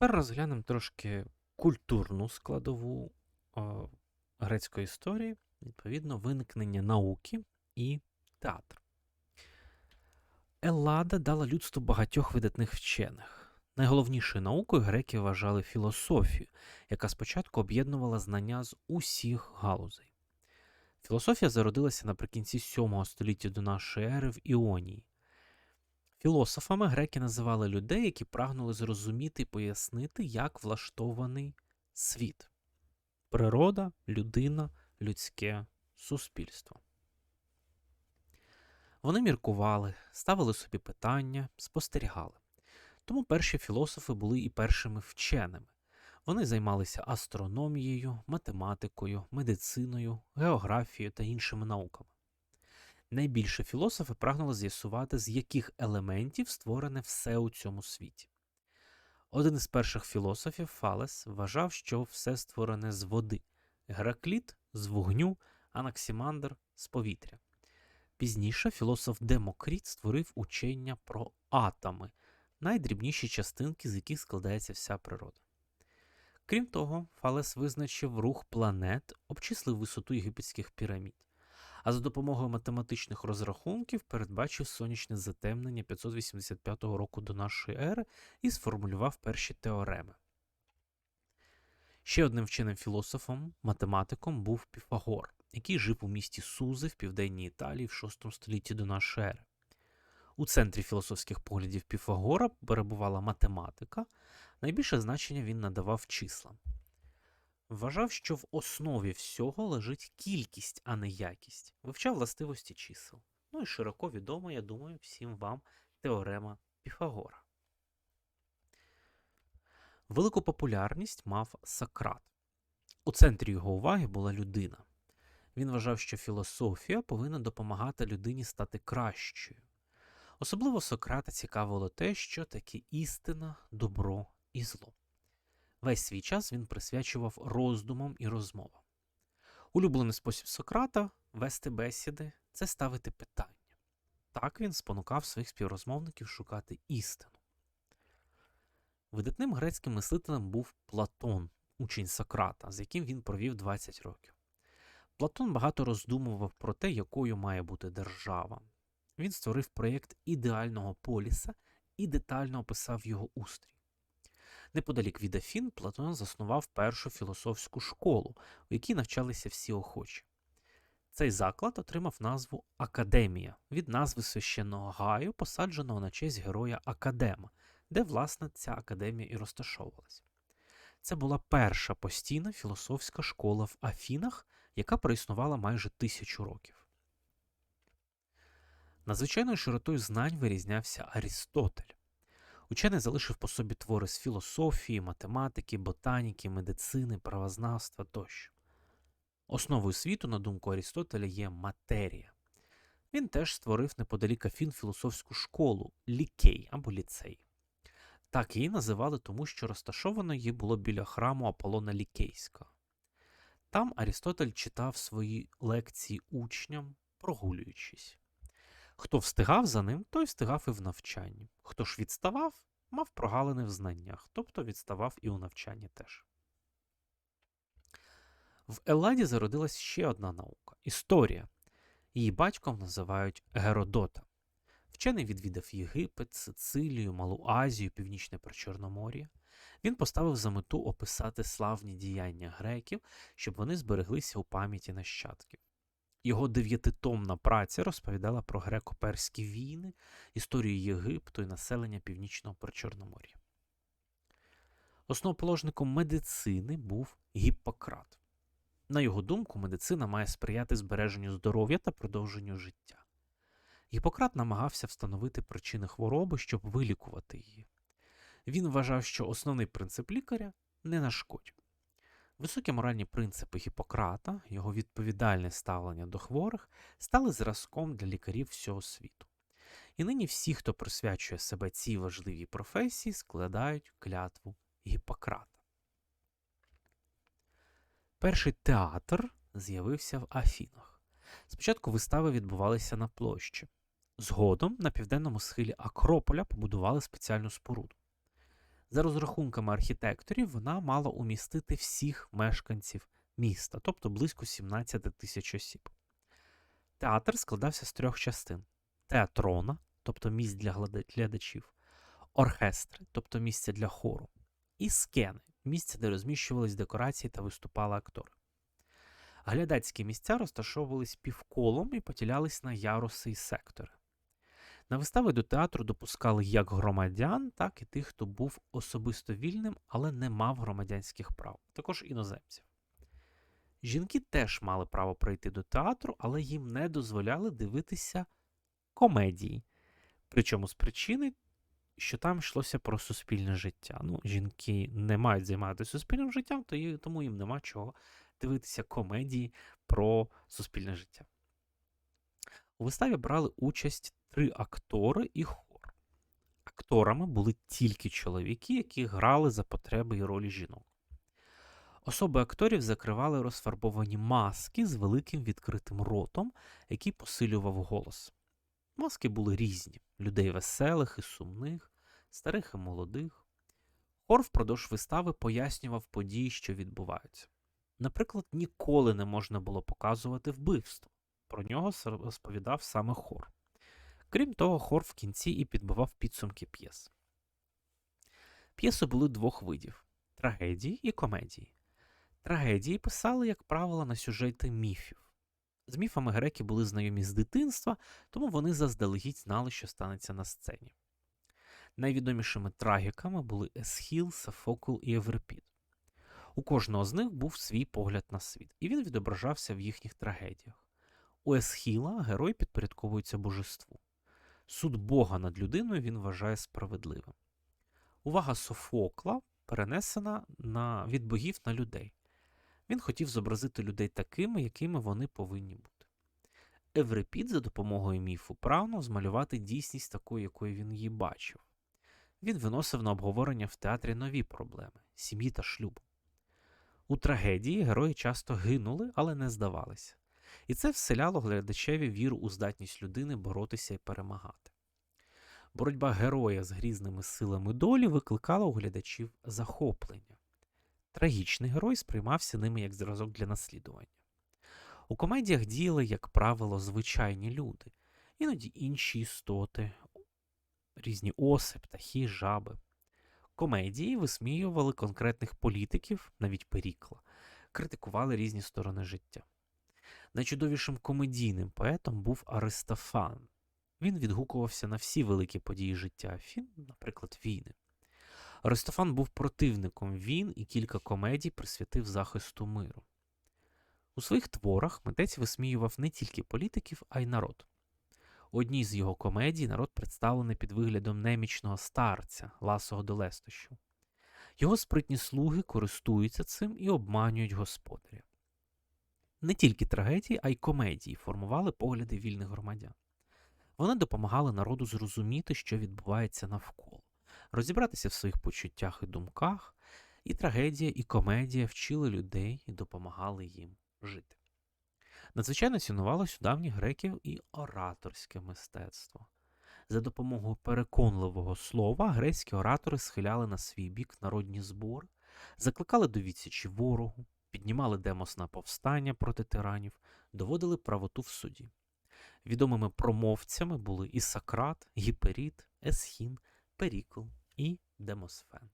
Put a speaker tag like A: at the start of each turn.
A: Тепер розглянемо трошки культурну складову о, грецької історії, відповідно, виникнення науки і театр. Еллада дала людству багатьох видатних вчених. Найголовнішою наукою греки вважали філософію, яка спочатку об'єднувала знання з усіх галузей. Філософія зародилася наприкінці 7 століття до нашої ери в Іонії. Філософами греки називали людей, які прагнули зрозуміти і пояснити, як влаштований світ природа, людина, людське суспільство. Вони міркували, ставили собі питання, спостерігали. Тому перші філософи були і першими вченими. Вони займалися астрономією, математикою, медициною, географією та іншими науками. Найбільше філософи прагнули з'ясувати, з яких елементів створене все у цьому світі. Один із перших філософів Фалес вважав, що все створене з води, Геракліт з вогню, Анаксімандр з повітря. Пізніше філософ Демокріт створив учення про атоми, найдрібніші частинки, з яких складається вся природа. Крім того, Фалес визначив рух планет, обчислив висоту єгипетських пірамід, а за допомогою математичних розрахунків передбачив сонячне затемнення 585 року до нашої ери і сформулював перші теореми. Ще одним вченим філософом, математиком був Піфагор, який жив у місті Сузи в південній Італії в VI столітті до нашої ери. У центрі філософських поглядів Піфагора перебувала математика, найбільше значення він надавав числам. Вважав, що в основі всього лежить кількість, а не якість, вивчав властивості чисел. Ну і широко відома, я думаю, всім вам теорема Піфагора. Велику популярність мав Сократ. У центрі його уваги була людина. Він вважав, що філософія повинна допомагати людині стати кращою. Особливо Сократа цікавило те, що таке істина, добро і зло. Весь свій час він присвячував роздумам і розмовам. Улюблений спосіб Сократа вести бесіди це ставити питання. Так він спонукав своїх співрозмовників шукати істину. Видатним грецьким мислителем був Платон, учень Сократа, з яким він провів 20 років. Платон багато роздумував про те, якою має бути держава. Він створив проєкт ідеального поліса і детально описав його устрій. Неподалік від Афін Платон заснував першу філософську школу, у якій навчалися всі охочі. Цей заклад отримав назву Академія від назви священного гаю, посадженого на честь героя Академа, де, власне, ця академія і розташовувалась. Це була перша постійна філософська школа в Афінах, яка проіснувала майже тисячу років. Надзвичайною широтою знань вирізнявся Арістотель. Учений залишив по собі твори з філософії, математики, ботаніки, медицини, правознавства тощо. Основою світу, на думку Арістотеля, є матерія. Він теж створив неподалік Афін філософську школу лікей або ліцей. Так її називали тому, що розташовано її було біля храму Аполлона Лікейського. Там Арістотель читав свої лекції учням, прогулюючись. Хто встигав за ним, той встигав і в навчанні. Хто ж відставав, мав прогалини в знаннях, тобто відставав і у навчанні теж. В Елладі зародилась ще одна наука історія. Її батьком називають Геродота. Вчений відвідав Єгипет, Сицилію, Малу Азію, Північне Причорномор'я. Він поставив за мету описати славні діяння греків, щоб вони збереглися у пам'яті нащадків. Його дев'ятитомна праця розповідала про греко-перські війни, історію Єгипту і населення Північного Причорномор'я. Основоположником медицини був Гіппократ. На його думку, медицина має сприяти збереженню здоров'я та продовженню життя. Гіппократ намагався встановити причини хвороби, щоб вилікувати її. Він вважав, що основний принцип лікаря не нашкодь. Високі моральні принципи Гіппократа, його відповідальне ставлення до хворих, стали зразком для лікарів всього світу. І нині всі, хто присвячує себе цій важливій професії, складають клятву Гіппократа. Перший театр з'явився в Афінах. Спочатку вистави відбувалися на площі. Згодом на південному схилі Акрополя побудували спеціальну споруду. За розрахунками архітекторів, вона мала умістити всіх мешканців міста, тобто близько 17 тисяч осіб. Театр складався з трьох частин: театрона, тобто місць для глядачів, оркестри, тобто місця для хору, і скени, місця, де розміщувались декорації та виступали актори. Глядацькі місця розташовувались півколом і поділялись на яруси і сектори. На вистави до театру допускали як громадян, так і тих, хто був особисто вільним, але не мав громадянських прав, також іноземців. Жінки теж мали право прийти до театру, але їм не дозволяли дивитися комедії. Причому з причини, що там йшлося про суспільне життя. Ну, жінки не мають займатися суспільним життям, тому їм нема чого дивитися комедії про суспільне життя. У виставі брали участь три актори і хор. Акторами були тільки чоловіки, які грали за потреби і ролі жінок. Особи акторів закривали розфарбовані маски з великим відкритим ротом, який посилював голос. Маски були різні: людей веселих і сумних, старих і молодих. Хор впродовж вистави пояснював події, що відбуваються. Наприклад, ніколи не можна було показувати вбивство. Про нього розповідав саме хор. Крім того, хор в кінці і підбивав підсумки п'єс. П'єси були двох видів трагедії і комедії. Трагедії писали, як правило, на сюжети міфів. З міфами греки були знайомі з дитинства, тому вони заздалегідь знали, що станеться на сцені. Найвідомішими трагіками були Есхіл, Софокл і Еврипід. У кожного з них був свій погляд на світ, і він відображався в їхніх трагедіях. У Есхіла герой підпорядковується божеству. Суд Бога над людиною він вважає справедливим. Увага Софокла перенесена на, від богів на людей. Він хотів зобразити людей такими, якими вони повинні бути. Еврипід за допомогою міфу прагнув змалювати дійсність такою, якою він її бачив. Він виносив на обговорення в театрі нові проблеми сім'ї та шлюбу. У трагедії герої часто гинули, але не здавалися. І це вселяло глядачеві віру у здатність людини боротися і перемагати. Боротьба героя з грізними силами долі викликала у глядачів захоплення. Трагічний герой сприймався ними як зразок для наслідування. У комедіях діяли, як правило, звичайні люди, іноді інші істоти, різні оси, птахи, жаби. Комедії висміювали конкретних політиків, навіть Перікла, критикували різні сторони життя. Найчудовішим комедійним поетом був Аристофан. Він відгукувався на всі великі події життя Афін, наприклад, війни. Аристофан був противником війн і кілька комедій присвятив захисту миру. У своїх творах митець висміював не тільки політиків, а й народ. У одній з його комедій народ представлений під виглядом немічного старця, ласого до лестощів. Його спритні слуги користуються цим і обманюють господаря. Не тільки трагедії, а й комедії формували погляди вільних громадян. Вони допомагали народу зрозуміти, що відбувається навколо, розібратися в своїх почуттях і думках, і трагедія, і комедія вчили людей і допомагали їм жити. Надзвичайно цінувалось у давніх греків і ораторське мистецтво. За допомогою переконливого слова грецькі оратори схиляли на свій бік народні збори, закликали до відсічі ворогу, піднімали демос на повстання проти тиранів, доводили правоту в суді. Відомими промовцями були і Сократ, Гіперіт, Есхін, Перікл і Демосфен.